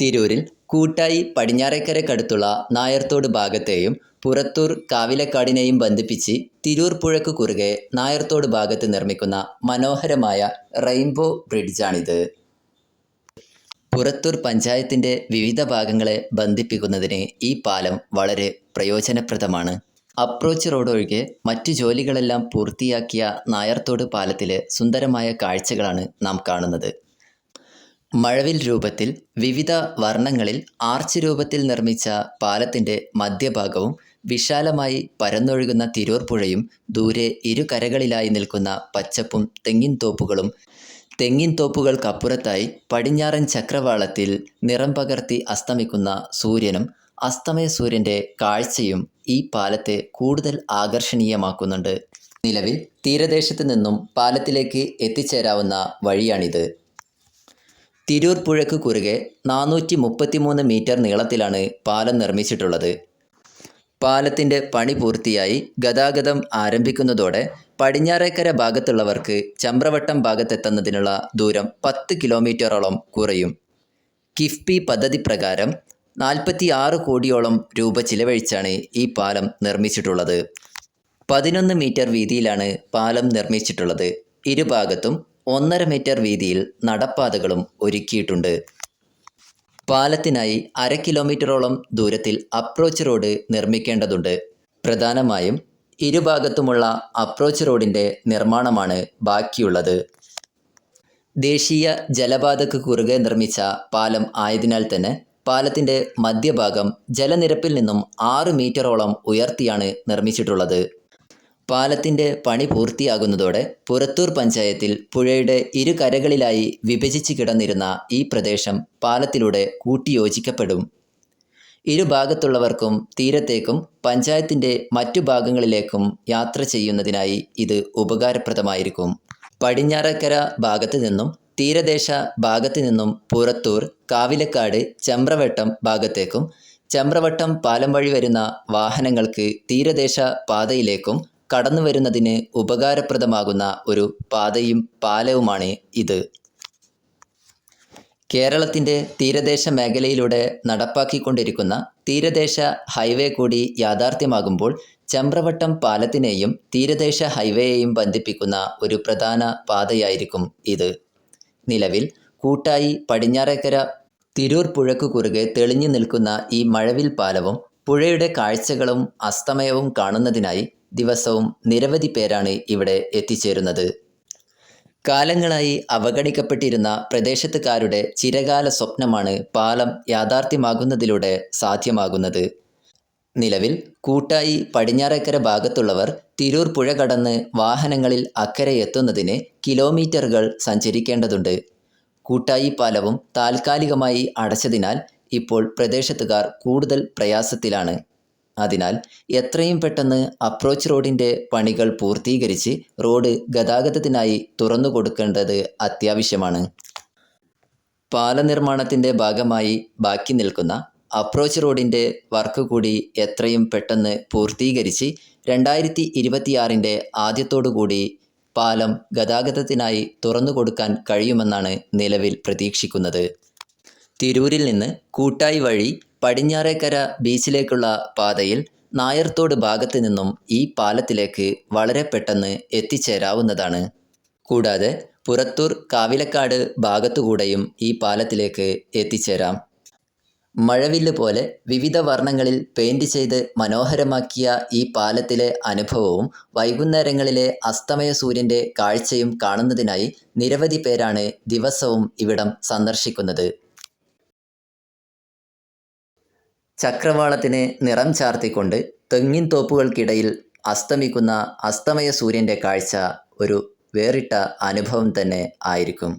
തിരൂരിൽ കൂട്ടായി പടിഞ്ഞാറേക്കരക്കടുത്തുള്ള നായർത്തോട് ഭാഗത്തെയും പുറത്തൂർ കാവിലക്കാടിനെയും ബന്ധിപ്പിച്ച് തിരൂർ പുഴക്ക് കുറുകെ നായർത്തോട് ഭാഗത്ത് നിർമ്മിക്കുന്ന മനോഹരമായ റെയിൻബോ ബ്രിഡ്ജാണിത്. പുറത്തൂർ പഞ്ചായത്തിന്റെ വിവിധ ഭാഗങ്ങളെ ബന്ധിപ്പിക്കുന്നതിന് ഈ പാലം വളരെ പ്രയോജനപ്രദമാണ്. അപ്രോച്ച് റോഡ് ഒഴികെ മറ്റു ജോലികളെല്ലാം പൂർത്തിയാക്കിയ നായർത്തോട് പാലത്തിലെ സുന്ദരമായ കാഴ്ചകളാണ് നാം കാണുന്നത്. മഴവിൽ രൂപത്തിൽ വിവിധ വർണങ്ങളിൽ ആർച്ച് രൂപത്തിൽ നിർമ്മിച്ച പാലത്തിന്റെ മധ്യഭാഗവും വിശാലമായി പരന്നൊഴുകുന്ന തിരൂർ പുഴയും ദൂരെ ഇരുകരകളിലായി നിൽക്കുന്ന പച്ചപ്പും തെങ്ങിൻ തോപ്പുകളും തെങ്ങിൻ തോപ്പുകൾക്കപ്പുറത്തായി പടിഞ്ഞാറൻ ചക്രവാളത്തിൽ നിറം പകർത്തി അസ്തമിക്കുന്ന സൂര്യനും അസ്തമയ സൂര്യന്റെ കാഴ്ചയും ഈ പാലത്തെ കൂടുതൽ ആകർഷണീയമാക്കുന്നുണ്ട്. നിലവിൽ തീരദേശത്ത് നിന്നും പാലത്തിലേക്ക് എത്തിച്ചേരാവുന്ന വഴിയാണിത്. തിരൂർ പുഴയ്ക്ക് കുറുകെ നാനൂറ്റി മുപ്പത്തിമൂന്ന് മീറ്റർ നീളത്തിലാണ് പാലം നിർമ്മിച്ചിട്ടുള്ളത്. പാലത്തിന്റെ പണി പൂർത്തിയായി ഗതാഗതം ആരംഭിക്കുന്നതോടെ പടിഞ്ഞാറേക്കര ഭാഗത്തുള്ളവർക്ക് ചമ്രവട്ടം ഭാഗത്തെത്തുന്നതിനുള്ള ദൂരം പത്ത് കിലോമീറ്ററോളം കുറയും. കിഫ്ബി പദ്ധതി പ്രകാരം നാൽപ്പത്തി ആറ് കോടിയോളം രൂപ ചിലവഴിച്ചാണ് ഈ പാലം നിർമ്മിച്ചിട്ടുള്ളത്. പതിനൊന്ന് മീറ്റർ വീതിയിലാണ് പാലം നിർമ്മിച്ചിട്ടുള്ളത്. ഇരുഭാഗത്തും ഒന്നര മീറ്റർ വീതിയിൽ നടപ്പാതകളും ഒരുക്കിയിട്ടുണ്ട്. പാലത്തിനായി അര കിലോമീറ്ററോളം ദൂരത്തിൽ അപ്രോച്ച് റോഡ് നിർമ്മിക്കേണ്ടതുണ്ട്. പ്രധാനമായും ഇരുഭാഗത്തുമുള്ള അപ്രോച്ച് റോഡിന്റെ നിർമ്മാണമാണ് ബാക്കിയുള്ളത്. ദേശീയ ജലപാതക്ക് കുറുകെ നിർമ്മിച്ച പാലം ആയതിനാൽ തന്നെ പാലത്തിന്റെ മധ്യഭാഗം ജലനിരപ്പിൽ നിന്നും ആറ് മീറ്ററോളം ഉയർത്തിയാണ് നിർമ്മിച്ചിട്ടുള്ളത്. പാലത്തിന്റെ പണി പൂർത്തിയാകുന്നതോടെ പുറത്തൂർ പഞ്ചായത്തിൽ പുഴയുടെ ഇരു കരകളിലായി വിഭജിച്ച് കിടന്നിരുന്ന ഈ പ്രദേശം പാലത്തിലൂടെ കൂട്ടിയോജിക്കപ്പെടും. ഇരുഭാഗത്തുള്ളവർക്കും തീരത്തേക്കും പഞ്ചായത്തിന്റെ മറ്റു ഭാഗങ്ങളിലേക്കും യാത്ര ചെയ്യുന്നതിനായി ഇത് ഉപകാരപ്രദമായിരിക്കും. പടിഞ്ഞാറക്കര ഭാഗത്ത് നിന്നും തീരദേശ ഭാഗത്ത് നിന്നും പുറത്തൂർ കാവിലക്കാട് ചമ്രവട്ടം ഭാഗത്തേക്കും ചമ്രവട്ടം പാലം വഴി വരുന്ന വാഹനങ്ങൾക്ക് തീരദേശ പാതയിലേക്കും കടന്നു വരുന്നതിന് ഉപകാരപ്രദമാകുന്ന ഒരു പാതയും പാലവുമാണ് ഇത്. കേരളത്തിന്റെ തീരദേശ മേഖലയിലൂടെ നടപ്പാക്കിക്കൊണ്ടിരിക്കുന്ന തീരദേശ ഹൈവേ കൂടി യാഥാർത്ഥ്യമാകുമ്പോൾ ചമ്രവട്ടം പാലത്തിനെയും തീരദേശ ഹൈവേയെയും ബന്ധിപ്പിക്കുന്ന ഒരു പ്രധാന പാതയായിരിക്കും ഇത്. നിലവിൽ കൂട്ടായി പടിഞ്ഞാറേക്കര തിരൂർ പുഴക്ക് കുറുകെ തെളിഞ്ഞു നിൽക്കുന്ന ഈ മഴവിൽ പാലവും പുഴയുടെ കാഴ്ചകളും അസ്തമയവും കാണുന്നതിനായി ദിവസവും നിരവധി പേരാണ് ഇവിടെ എത്തിച്ചേരുന്നത്. കാലങ്ങളായി അവഗണിക്കപ്പെട്ടിരുന്ന പ്രദേശത്തുകാരുടെ ചിരകാല സ്വപ്നമാണ് പാലം യാഥാർത്ഥ്യമാകുന്നതിലൂടെ സാധ്യമാകുന്നത്. നിലവിൽ കൂട്ടായി പടിഞ്ഞാറേക്കര ഭാഗത്തുള്ളവർ തിരൂർ പുഴ കടന്ന് വാഹനങ്ങളിൽ അക്കരെ എത്തുന്നതിന് കിലോമീറ്ററുകൾ സഞ്ചരിക്കേണ്ടതുണ്ട്. കൂട്ടായി പാലവും താൽക്കാലികമായി അടച്ചതിനാൽ ഇപ്പോൾ പ്രദേശത്തുകാർ കൂടുതൽ പ്രയാസത്തിലാണ്. അതിനാൽ എത്രയും പെട്ടെന്ന് അപ്രോച്ച് റോഡിന്റെ പണികൾ പൂർത്തീകരിച്ച് റോഡ് ഗതാഗതത്തിനായി തുറന്നു കൊടുക്കേണ്ടത് അത്യാവശ്യമാണ്. പാല നിർമ്മാണത്തിന്റെ ഭാഗമായി ബാക്കി നിൽക്കുന്ന അപ്രോച്ച് റോഡിന്റെ വർക്ക് കൂടി എത്രയും പെട്ടെന്ന് പൂർത്തീകരിച്ച് രണ്ടായിരത്തി ഇരുപത്തിയാറിന്റെ ആദ്യത്തോടുകൂടി പാലം ഗതാഗതത്തിനായി തുറന്നു കൊടുക്കാൻ കഴിയുമെന്നാണ് നിലവിൽ പ്രതീക്ഷിക്കുന്നത്. തിരൂരിൽ നിന്ന് കൂട്ടായി വഴി പടിഞ്ഞാറേക്കര ബീച്ചിലേക്കുള്ള പാതയിൽ നായർത്തോട് ഭാഗത്ത് നിന്നും ഈ പാലത്തിലേക്ക് വളരെ പെട്ടെന്ന് എത്തിച്ചേരാവുന്നതാണ്. കൂടാതെ പുറത്തൂർ കാവിലക്കാട് ഭാഗത്തുകൂടെയും ഈ പാലത്തിലേക്ക് എത്തിച്ചേരാം. മഴവില്ല് പോലെ വിവിധ വർണങ്ങളിൽ പെയിന്റ് ചെയ്ത് മനോഹരമാക്കിയ ഈ പാലത്തിലെ അനുഭവവും വൈകുന്നേരങ്ങളിലെ അസ്തമയ സൂര്യന്റെ കാഴ്ചയും കാണുന്നതിനായി നിരവധി പേരാണ് ദിവസവും ഇവിടം സന്ദർശിക്കുന്നത്. ചക്രവാളത്തിന് നിറം ചാർത്തിക്കൊണ്ട് തെങ്ങിൻ തോപ്പുകൾക്കിടയിൽ അസ്തമിക്കുന്ന അസ്തമയ സൂര്യന്റെ കാഴ്ച ഒരു വേറിട്ട അനുഭവം തന്നെ ആയിരിക്കും.